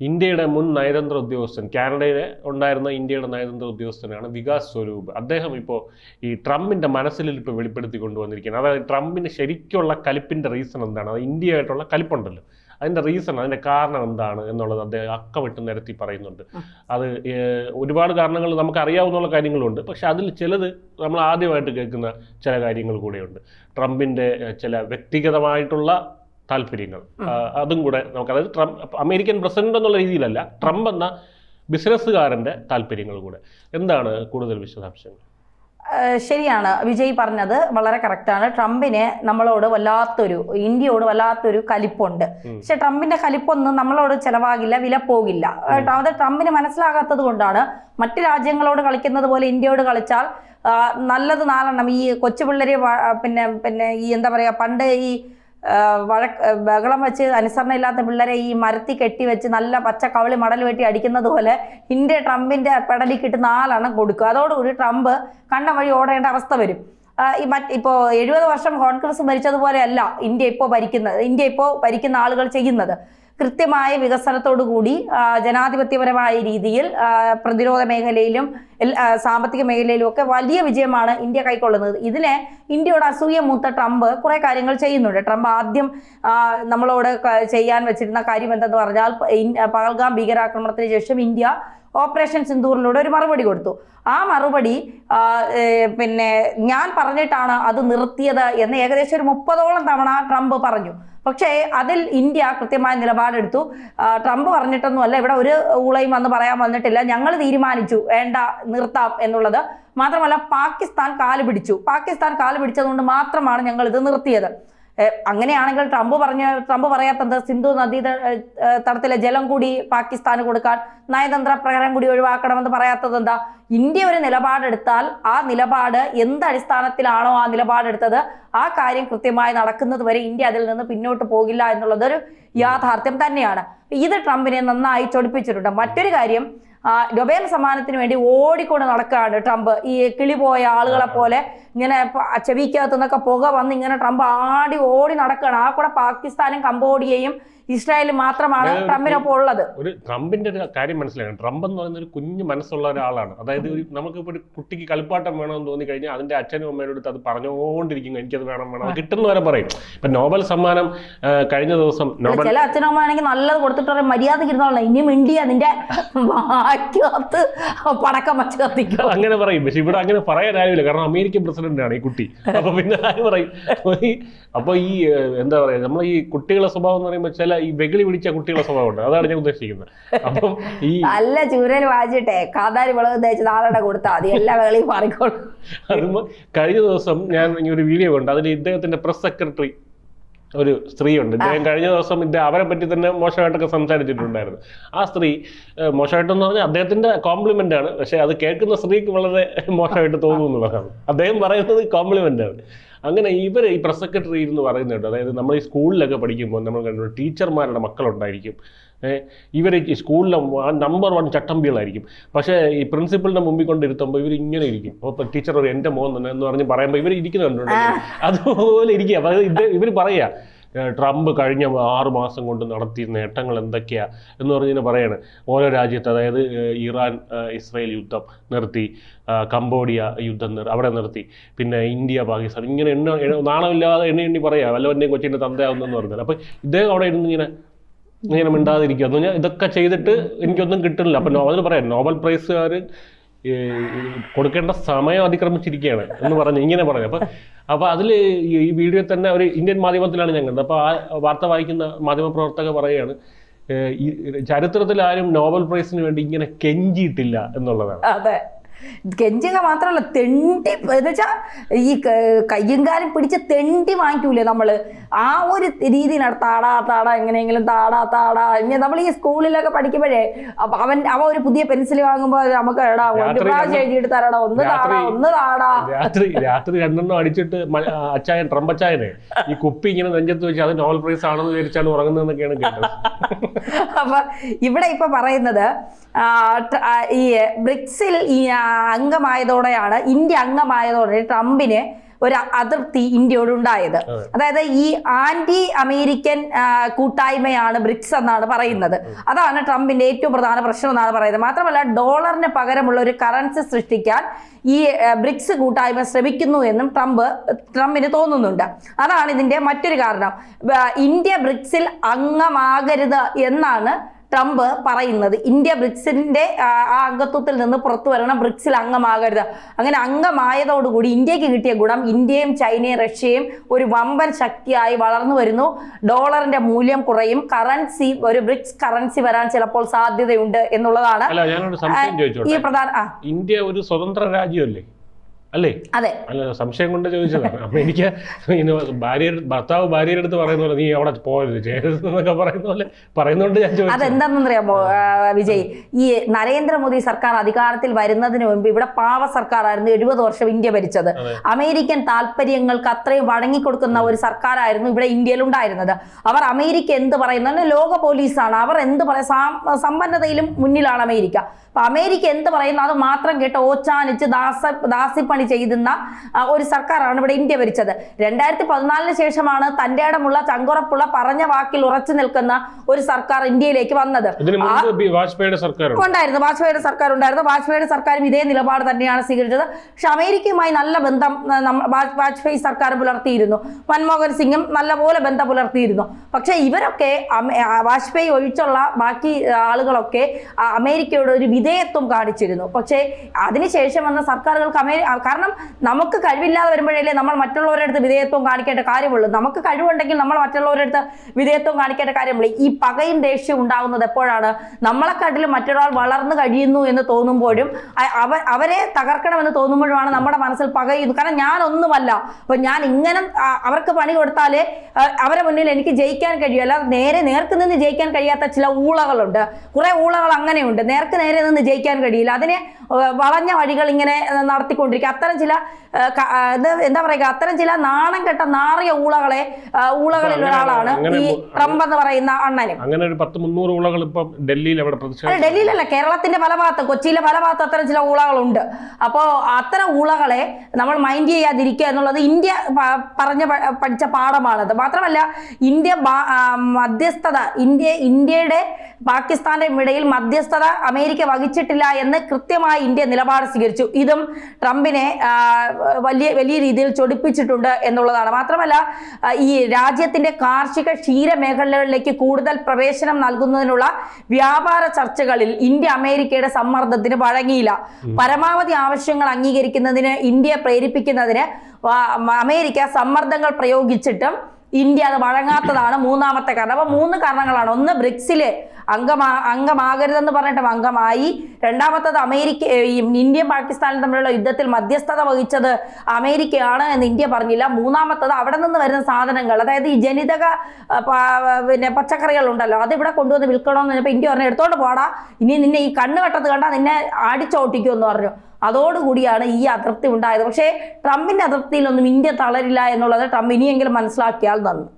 ഇന്ത്യയുടെ മുൻ നയതന്ത്ര ഉദ്യോഗസ്ഥൻ കാനഡയിലെ ഉണ്ടായിരുന്ന ഇന്ത്യയുടെ നയതന്ത്ര ഉദ്യോഗസ്ഥനാണ് വികാസ് സ്വരൂപ്. അദ്ദേഹം ഇപ്പോൾ ഈ ട്രംപിന്റെ മനസ്സിലിരിപ്പ് വെളിപ്പെടുത്തി കൊണ്ടുവന്നിരിക്കുകയാണ്. അതായത് ട്രംപിന് ശരിക്കുള്ള കലിപ്പിന്റെ റീസൺ എന്താണ്? അത് ഇന്ത്യയായിട്ടുള്ള കലിപ്പുണ്ടല്ലോ. അതിന്റെ റീസൺ അതിന്റെ കാരണം എന്താണ് എന്നുള്ളത് അദ്ദേഹം അക്കമിട്ട് നിരത്തി പറയുന്നുണ്ട്. അത് ഒരുപാട് കാരണങ്ങൾ നമുക്ക് അറിയാവുന്ന കാര്യങ്ങളുണ്ട്. പക്ഷെ അതിൽ ചിലത് നമ്മൾ ആദ്യമായിട്ട് കേൾക്കുന്ന ചില കാര്യങ്ങൾ കൂടെയുണ്ട്. ട്രംപിന്റെ ചില വ്യക്തിഗതമായിട്ടുള്ള താല്പര്യങ്ങൾ. അതും കൂടെ നമുക്ക് അതായത് ട്രംപ് അമേരിക്കൻ പ്രസിഡന്റ് എന്നുള്ള രീതിയിലല്ല ട്രംപ് എന്ന ബിസിനസ്സുകാരന്റെ താല്പര്യങ്ങൾ കൂടെ. എന്താണ് കൂടുതൽ വിശദാംശങ്ങൾ? ശരിയാണ്. വിജയ് പറഞ്ഞത് വളരെ കറക്റ്റാണ് ട്രംപിന് നമ്മളോട് വല്ലാത്തൊരു ഇന്ത്യയോട് വല്ലാത്തൊരു കലിപ്പുണ്ട്. പക്ഷെ ട്രംപിന്റെ കലിപ്പൊന്നും നമ്മളോട് ചെലവാകില്ല വില പോകില്ല. അത് ട്രംപിന് മനസ്സിലാകാത്തത് കൊണ്ടാണ് മറ്റ് രാജ്യങ്ങളോട് കളിക്കുന്നത് പോലെ ഇന്ത്യയോട് കളിച്ചാൽ നല്ലത് നാലെണ്ണം. ഈ കൊച്ചു പിള്ളേരെ പിന്നെ പിന്നെ ഈ എന്താ പറയാ പണ്ട് ഈ വഴക്ക് ബഹളം വെച്ച് അനുസരണ ഇല്ലാത്ത പിള്ളേരെ ഈ മരത്തി കെട്ടി വെച്ച് നല്ല പച്ച കവളി മടൽ വെട്ടി അടിക്കുന്നത് പോലെ ഇന്ത്യ ട്രംപിന്റെ പെടലിൽ കിട്ടുന്ന നാലെണ്ണം കൊടുക്കുക. അതോടുകൂടി ട്രംപ് കണ്ട വഴി ഓടേണ്ട അവസ്ഥ വരും. ഈ മറ്റ് ഇപ്പോൾ എഴുപത് വർഷം കോൺഗ്രസ് ഭരിച്ചതുപോലെയല്ല ഇന്ത്യ ഇപ്പോൾ ഭരിക്കുന്നത് ഇന്ത്യ ഇപ്പോൾ ഭരിക്കുന്ന ആളുകൾ ചെയ്യുന്നത്. കൃത്യമായ വികസനത്തോടു കൂടി ജനാധിപത്യപരമായ രീതിയിൽ പ്രതിരോധ മേഖലയിലും സാമ്പത്തിക മേഖലയിലും ഒക്കെ വലിയ വിജയമാണ് ഇന്ത്യ കൈക്കൊള്ളുന്നത്. ഇതിനെ ഇന്ത്യയുടെ അസൂയ മൂത്ത ട്രംപ് കുറെ കാര്യങ്ങൾ ചെയ്യുന്നുണ്ട്. ട്രംപ് ആദ്യം നമ്മളോട് ചെയ്യാൻ വെച്ചിരുന്ന കാര്യം എന്തെന്ന് പറഞ്ഞാൽ പകൽഗാം ഭീകരാക്രമണത്തിന് ശേഷം ഇന്ത്യ ഓപ്പറേഷൻ സിന്ദൂറിലൂടെ ഒരു മറുപടി കൊടുത്തു. ആ മറുപടി പിന്നെ ഞാൻ പറഞ്ഞിട്ടാണ് അത് നിർത്തിയത് എന്ന് ഏകദേശം ഒരു മുപ്പതോളം തവണ ട്രംപ് പറഞ്ഞു. പക്ഷേ അതിൽ ഇന്ത്യ കൃത്യമായ നിലപാടെടുത്തു. ട്രംപ് പറഞ്ഞിട്ടൊന്നുമല്ല ഇവിടെ ഒരു ഊളയും വന്ന് പറയാൻ വന്നിട്ടില്ല. ഞങ്ങൾ തീരുമാനിച്ചു വേണ്ട നിർത്താം എന്നുള്ളത്. മാത്രമല്ല പാകിസ്ഥാൻ കാൽ പിടിച്ചു. പാകിസ്ഥാൻ കാൽ പിടിച്ചതുകൊണ്ട് മാത്രമാണ് ഞങ്ങൾ ഇത് നിർത്തിയത്. അങ്ങനെയാണെങ്കിൽ ട്രംപ് പറഞ്ഞ ട്രംപ് പറയാത്തത് സിന്ധു നദീ തടത്തിലെ ജലം കൂടി പാകിസ്ഥാന് കൊടുക്കാൻ നയതന്ത്ര പ്രകാരം കൂടി ഒഴിവാക്കണമെന്ന് പറയാത്തത് എന്താ? ഇന്ത്യ ഒരു നിലപാടെടുത്താൽ ആ നിലപാട് എന്ത് അടിസ്ഥാനത്തിലാണോ ആ നിലപാടെടുത്തത് ആ കാര്യം കൃത്യമായി നടക്കുന്നത് വരെ ഇന്ത്യ അതിൽ നിന്ന് പിന്നോട്ട് പോകില്ല എന്നുള്ളതൊരു യാഥാർത്ഥ്യം തന്നെയാണ്. ഇത് ട്രംപിനെ നന്നായി ചൊടിപ്പിച്ചിട്ടുണ്ട്. മറ്റൊരു കാര്യം നൊബേൽ സമ്മാനത്തിന് വേണ്ടി ഓടിക്കൊണ്ട് നടക്കുകയാണ് ട്രംപ്. ഈ കിളി പോയ ആളുകളെ പോലെ ഇങ്ങനെ ചെവിക്കകത്തു നിന്നൊക്കെ പുക വന്ന് ഇങ്ങനെ ട്രംപ് ആടി ഓടി നടക്കുകയാണ് ആ കൂടെ പാകിസ്ഥാനും കംബോഡിയയും ഇസ്രായേലും മാത്രമാണ് ട്രംപിനൊപ്പം ഉള്ളത്. ഒരു ട്രംപിന്റെ ഒരു കാര്യം മനസ്സിലാക്കണം. ട്രംപ് എന്ന് പറയുന്ന ഒരു കുഞ്ഞു മനസ്സുള്ള ഒരാളാണ്. അതായത് ഒരു നമുക്കിപ്പോൾ ഒരു കുട്ടിക്ക് കളിപ്പാട്ടം വേണമെന്ന് തോന്നി കഴിഞ്ഞാൽ അതിന്റെ അച്ഛനും അമ്മയുടെ അടുത്ത് അത് പറഞ്ഞുകൊണ്ടിരിക്കും. എനിക്കത് വേണം വേണം. കിട്ടുന്ന കിട്ടുന്നവരെ പറയും. ഇപ്പൊ നോബൽ സമ്മാനം കഴിഞ്ഞ ദിവസം നോബൽ അമ്മ ആണെങ്കിൽ നല്ലത് കൊടുത്തിട്ട് മര്യാദ മര്യാദയ്ക്ക് ഇരുന്നോളാം ഇന്ത്യ നിന്റെ വാക്കകത്ത് പടക്കം വച്ച് കത്തിക്കും. അങ്ങനെ പറയും. പക്ഷെ ഇവിടെ അങ്ങനെ പറയാൻ ആരുമില്ല. കാരണം അമേരിക്കൻ പ്രസിഡന്റ് ആണ് ഈ കുട്ടി. അപ്പൊ പിന്നെ ആര് പറയും? അപ്പൊ ഈ എന്താ പറയാ നമ്മൾ ഈ കുട്ടികളെ സ്വഭാവം എന്ന് പറയുമ്പോൾ ചില ഈ വെകിളി പിടിച്ച കുട്ടികളുടെ സ്വഭാവം ഉണ്ട് അതാണ് ഞാൻ ഉദ്ദേശിക്കുന്നത്. അപ്പം ഈ നല്ല ചൂരൽ വാങ്ങിച്ചിട്ടെ കാതാരി വിളവ് തേച്ച് നാളെ കൊടുത്താൽ മതി. എല്ലാ വേളയും മാറിക്കോളും. അത് കഴിഞ്ഞ ദിവസം ഞാൻ ഒരു വീഡിയോ കണ്ടു. അതിൽ ഇദ്ദേഹത്തിന്റെ പ്രസ് സെക്രട്ടറി ഒരു സ്ത്രീയുണ്ട്. ഇദ്ദേഹം കഴിഞ്ഞ ദിവസം ഇത് അവരെ പറ്റി തന്നെ മോശമായിട്ടൊക്കെ സംസാരിച്ചിട്ടുണ്ടായിരുന്നു. ആ സ്ത്രീ മോശമായിട്ടെന്ന് പറഞ്ഞാൽ അദ്ദേഹത്തിന്റെ കോംപ്ലിമെന്റ് ആണ്. പക്ഷെ അത് കേൾക്കുന്ന സ്ത്രീക്ക് വളരെ മോശമായിട്ട് തോന്നുന്നുള്ളതാണ് അദ്ദേഹം പറയുന്നത് കോംപ്ലിമെന്റ് ആണ്. അങ്ങനെ ഇവർ ഈ പ്രസ് സെക്രട്ടറി ഇരുന്ന് പറയുന്നുണ്ട്. അതായത് നമ്മൾ ഈ സ്കൂളിലൊക്കെ പഠിക്കുമ്പോൾ നമ്മൾ കണ്ടു ടീച്ചർമാരുടെ മക്കളുണ്ടായിരിക്കും. ഇവർ സ്കൂളിലെ നമ്പർ വൺ ചട്ടമ്പികളായിരിക്കും. പക്ഷേ ഈ പ്രിൻസിപ്പളിന്റെ മുമ്പിൽ കൊണ്ടിരുത്തുമ്പോൾ ഇവർ ഇങ്ങനെ ഇരിക്കും. അപ്പോൾ ടീച്ചർ ഒരു എന്റെ മോൻ തന്നെ എന്ന് പറഞ്ഞ് പറയുമ്പോൾ ഇവർ ഇരിക്കുന്നുണ്ട് അതുപോലെ ഇരിക്കുക. ഇവർ പറയുക ട്രംപ് കഴിഞ്ഞ ആറു മാസം കൊണ്ട് നടത്തിയ നേട്ടങ്ങൾ എന്തൊക്കെയാണ് എന്ന് പറഞ്ഞാൽ പറയാണ്. ഓരോ രാജ്യത്ത് അതായത് ഇറാൻ ഇസ്രായേൽ യുദ്ധം നിർത്തി കംബോഡിയ യുദ്ധം അവിടെ നിർത്തി. പിന്നെ ഇന്ത്യ പാകിസ്ഥാൻ ഇങ്ങനെ എണ്ണ നാണമില്ലാതെ എണ്ണി എണ്ണി പറയാം. വല്ലവന്റെയും കൊച്ചിന്റെ തന്തയാവുന്നെന്ന് പറഞ്ഞാൽ അപ്പോൾ ഇദ്ദേഹം അവിടെ ഇരുന്ന് ഇങ്ങനെ ഇങ്ങനെ മിണ്ടാതിരിക്കുക എന്ന് പറഞ്ഞാൽ ഇതൊക്കെ ചെയ്തിട്ട് എനിക്കൊന്നും കിട്ടുന്നില്ല. അപ്പം അതിന് പറയാം നോബൽ പ്രൈസുകാർ കൊടുക്കേണ്ട സമയം അതിക്രമിച്ചിരിക്കുകയാണ് എന്ന് പറഞ്ഞു ഇങ്ങനെ പറഞ്ഞു അപ്പം അപ്പോൾ അതിൽ ഈ വീഡിയോ തന്നെ ഒരു ഇന്ത്യൻ മാധ്യമത്തിലാണ് ഞാൻ കണ്ടത്. അപ്പോൾ ആ വാർത്ത വായിക്കുന്ന മാധ്യമപ്രവർത്തക പറയുകയാണ് ചരിത്രത്തിൽ ആരും നോബൽ പ്രൈസിന് വേണ്ടി ഇങ്ങനെ കെഞ്ചിയിട്ടില്ല എന്നുള്ളതാണ്. അതെ. കെഞ്ചുക മാത്രമല്ല തെണ്ടി എന്നുവെച്ചാൽ ഈ കയ്യും കാലും പിടിച്ച് തെണ്ടി വാങ്ങിക്കൂലേ നമ്മൾ? ആ ഒരു രീതിയിലാണ് താടാ താടാ എങ്ങനെയെങ്കിലും താടാ താടാ. ഇങ്ങനെ നമ്മൾ ഈ സ്കൂളിലൊക്കെ പഠിക്കുമ്പോഴേ അവൻ അവ ഒരു പുതിയ പെൻസിൽ വാങ്ങുമ്പോൾ നമുക്ക് എടാ ഒരു പ്രാവശ്യം എഴുതിയിട്ട് തരടാ ഒന്ന് താടാ ഒന്ന് താടാ. രാത്രി രാത്രി രണ്ടെണ്ണം അടിച്ചിട്ട് അച്ചായൻ ട്രംപ് അച്ചായനെ ഈ കുപ്പി ഇങ്ങനെ നെഞ്ചത്ത് വെച്ച് അത് നോവൽ പ്രൈസ് ആണെന്ന് വിചാരിച്ചാണ് ഉറങ്ങുന്നതെന്നൊക്കെയാണ് കേട്ടത്. അപ്പൊ ഇവിടെ ഇപ്പൊ പറയുന്നത് ഈ ബ്രിക്സിൽ ഈ അംഗമായതോടെയാണ് ഇന്ത്യ അംഗമായതോടെ ട്രംപിന് ഒരു അതൃപ്തി ഇന്ത്യയോട് ഉണ്ടായത്. അതായത് ഈ ആന്റി അമേരിക്കൻ കൂട്ടായ്മയാണ് ബ്രിക്സ് എന്നാണ് പറയുന്നത്. അതാണ് ട്രംപിന്റെ ഏറ്റവും പ്രധാന പ്രശ്നം എന്നാണ് പറയുന്നത്. മാത്രമല്ല ഡോളറിന് പകരമുള്ള ഒരു കറൻസി സൃഷ്ടിക്കാൻ ഈ ബ്രിക്സ് കൂട്ടായ്മ ശ്രമിക്കുന്നു എന്നും ട്രംപ് ട്രംപിന് തോന്നുന്നുണ്ട്. അതാണ് ഇതിന്റെ മറ്റൊരു കാരണം. ഇന്ത്യ ബ്രിക്സിൽ അംഗമാകരുത് എന്നാണ് ട്രംപ് പറയുന്നത് ഇന്ത്യ ബ്രിക്സിന്റെ ആ, അംഗത്വത്തിൽ നിന്ന് പുറത്തു വരണം ബ്രിക്സിൽ അംഗമാകരുത്. അങ്ങനെ അംഗമായതോടുകൂടി ഇന്ത്യയ്ക്ക് കിട്ടിയ ഗുണം ഇന്ത്യയും ചൈനയും റഷ്യയും ഒരു വമ്പൻ ശക്തിയായി വളർന്നു വരുന്നു. ഡോളറിന്റെ മൂല്യം കുറയും. കറൻസി ഒരു ബ്രിക്സ് കറൻസി വരാൻ ചിലപ്പോൾ സാധ്യതയുണ്ട് എന്നുള്ളതാണ്. ഈ പ്രധാന ഇന്ത്യ ഒരു സ്വതന്ത്ര രാജ്യമല്ലേ? അല്ലേ? അതെ. അല്ല സംശയം കൊണ്ട് ചോദിച്ചതാണ് അപ്പൊ എനിക്ക് ഭാര്യ ഭർത്താവ് ഭാര്യയുടെ അടുത്ത് പറയുന്ന പോലെ നീ അവിടെ പോകരുത് ചേരുന്നൊക്കെ എന്നൊക്കെ പറയുന്ന പോലെ പറയുന്നോണ്ട് ഞാൻ ചോദിച്ചു അതെന്താണെന്നറിയാമോ വിജയ്? ഈ നരേന്ദ്രമോദി സർക്കാർ അധികാരത്തിൽ വരുന്നതിന് മുൻപ് ഇവിടെ പാവ സർക്കാരായിരുന്നു എഴുപത് വർഷം ഇന്ത്യ ഭരിച്ചത്. അമേരിക്കൻ താല്പര്യങ്ങൾക്ക് അത്രയും വഴങ്ങിക്കൊടുക്കുന്ന ഒരു സർക്കാരായിരുന്നു ഇവിടെ ഇന്ത്യയിൽ ഉണ്ടായിരുന്നത് അവർ അമേരിക്ക എന്ത് പറയുന്നത് ലോക പോലീസാണ്. അവർ എന്ത് പറയുക സമ്പന്നതയിലും മുന്നിലാണ് അമേരിക്ക. അപ്പൊ അമേരിക്ക എന്ത് പറയുന്നു? അത് മാത്രം കേട്ട് ഓച്ചാനിച്ച് ദാസ ദാസിപ്പണി ചെയ്യുന്ന ആ, ഒരു സർക്കാരാണ് ഇവിടെ ഇന്ത്യ ഭരിച്ചത്. രണ്ടായിരത്തി പതിനാലിന് ശേഷമാണ് തന്റെ ഇടമുള്ള ചങ്കുറപ്പുള്ള പറഞ്ഞ വാക്കിൽ ഉറച്ചു നിൽക്കുന്ന ഒരു സർക്കാർ ഇന്ത്യയിലേക്ക് വന്നത്. ഉണ്ടായിരുന്നു വാജ്പേയിയുടെ സർക്കാർ ഉണ്ടായിരുന്നു. വാജ്പേയിയുടെ സർക്കാരും ഇതേ നിലപാട് തന്നെയാണ് സ്വീകരിച്ചത്. പക്ഷെ അമേരിക്കയുമായി നല്ല ബന്ധം വാജ്പേയി സർക്കാർ പുലർത്തിയിരുന്നു. മൻമോഹൻ സിംഗും നല്ലപോലെ ബന്ധം പുലർത്തിയിരുന്നു. പക്ഷെ ഇവരൊക്കെ വാജ്പേയി ഒഴിച്ചുള്ള ബാക്കി ആളുകളൊക്കെ അമേരിക്കയോട് ഒരു വിധേയത്വം കാണിച്ചിരുന്നു. പക്ഷേ അതിനുശേഷം വന്ന സർക്കാരുകൾക്ക് അമേ ആ, കാരണം നമുക്ക് കഴിവില്ലാതെ വരുമ്പോഴല്ലേ നമ്മൾ മറ്റുള്ളവരുടെ അടുത്ത് വിധേയത്വം കാണിക്കേണ്ട കാര്യമുള്ളൂ. നമുക്ക് കഴിവുണ്ടെങ്കിൽ നമ്മൾ മറ്റുള്ളവരുടെ അടുത്ത് വിധേയത്വം കാണിക്കേണ്ട കാര്യമുള്ളൂ. ഈ പകയും ദേഷ്യം ഉണ്ടാകുന്നത് എപ്പോഴാണ്? നമ്മളെക്കാട്ടിലും മറ്റൊരാൾ വളർന്നു കഴിയുന്നു എന്ന് തോന്നുമ്പോഴും അവ അവരെ തകർക്കണമെന്ന് തോന്നുമ്പോഴുമാണ് നമ്മുടെ മനസ്സിൽ പകയുന്നു കാരണം ഞാനൊന്നുമല്ല. അപ്പൊ ഞാൻ ഇങ്ങനെ അവർക്ക് പണി കൊടുത്താലേ അവരെ മുന്നിൽ എനിക്ക് ജയിക്കാൻ കഴിയും. അല്ലാതെ നേരെ നേർക്ക് നിന്ന് ജയിക്കാൻ കഴിയാത്ത ചില ഊളകളുണ്ട്. കുറേ ഊളകൾ അങ്ങനെയുണ്ട്. നേർക്ക് നേരെ നിന്ന് ജയിക്കാൻ കഴിയില്ല. അതിനെ വളഞ്ഞ വഴികൾ ഇങ്ങനെ നടത്തിക്കൊണ്ടിരിക്കുക അത്തരം ചില എന്താ പറയുക? അത്തരം ചില നാണം കെട്ട നാറിയ ഊളകളെ ഊളകളിൽ ഒരാളാണ് ഈ ട്രംപ് എന്ന് പറയുന്ന അണ്ണനും. അങ്ങനെ ഒരു പത്ത് മുന്നൂറ് ഊളകൾ ഇപ്പം ഡൽഹിയിൽ അവിടെ അല്ല ഡൽഹിയിലല്ല കേരളത്തിന്റെ പല ഭാഗത്ത് കൊച്ചിയിലെ പല ഭാഗത്ത് അത്തരം ചില ഊളകളുണ്ട്. അപ്പോൾ അത്തരം ഊളകളെ നമ്മൾ മൈൻഡ് ചെയ്യാതിരിക്കുക എന്നുള്ളത് ഇന്ത്യ പറഞ്ഞ പഠിച്ച പാഠമാണത് മാത്രമല്ല ഇന്ത്യ മധ്യസ്ഥത ഇന്ത്യ ഇന്ത്യയുടെ പാകിസ്ഥാന്റെ ഇടയിൽ മധ്യസ്ഥത അമേരിക്ക വഹിച്ചിട്ടില്ല എന്ന് കൃത്യമായി ഇന്ത്യ നിലപാട് സ്വീകരിച്ചു. ഇതും ട്രംപിനെ വലിയ വലിയ രീതിയിൽ ചൊടിപ്പിച്ചിട്ടുണ്ട് എന്നുള്ളതാണ്. മാത്രമല്ല ഈ രാജ്യത്തിന്റെ കാർഷിക ക്ഷീര മേഖലകളിലേക്ക് കൂടുതൽ പ്രവേശനം നൽകുന്നതിനുള്ള വ്യാപാര ചർച്ചകളിൽ ഇന്ത്യ അമേരിക്കയുടെ സമ്മർദ്ദത്തിന് വഴങ്ങിയില്ല. പരമാവധി ആവശ്യങ്ങൾ അംഗീകരിക്കുന്നതിന് ഇന്ത്യയെ പ്രേരിപ്പിക്കുന്നതിന് അമേരിക്ക സമ്മർദ്ദങ്ങൾ പ്രയോഗിച്ചിട്ടും ഇന്ത്യ അത് വഴങ്ങാത്തതാണ് മൂന്നാമത്തെ കാരണം. അപ്പൊ മൂന്ന് കാരണങ്ങളാണ്. ഒന്ന് ബ്രിക്സിൽ അംഗമാ അംഗമാകരുതെന്ന് പറഞ്ഞിട്ട് അംഗമായി. രണ്ടാമത്തത് അമേരിക്ക ഇന്ത്യയും പാകിസ്ഥാനും തമ്മിലുള്ള യുദ്ധത്തിൽ മധ്യസ്ഥത വഹിച്ചത് അമേരിക്കയാണ് എന്ന് ഇന്ത്യ പറഞ്ഞില്ല. മൂന്നാമത്തത് അവിടെ നിന്ന് വരുന്ന സാധനങ്ങൾ അതായത് ഈ ജനിതക പിന്നെ പച്ചക്കറികൾ ഉണ്ടല്ലോ അത് ഇവിടെ കൊണ്ടുവന്ന് വിൽക്കണമെന്ന് പറഞ്ഞപ്പോൾ ഇന്ത്യ പറഞ്ഞു എടുത്തോണ്ട് പോടാ. ഇനി നിന്നെ ഈ കണ്ണ് വെട്ടത്ത് കണ്ടാൽ നിന്നെ അടിച്ചോട്ടിക്കുമെന്ന് പറഞ്ഞു. അതോടുകൂടിയാണ് ഈ അതൃപ്തി ഉണ്ടായത്. പക്ഷേ ട്രംപിന്റെ അതൃപ്തിയിലൊന്നും ഇന്ത്യ തളരില്ല എന്നുള്ളത് ട്രംപ് ഇനിയെങ്കിലും മനസ്സിലാക്കിയാൽ നന്ന്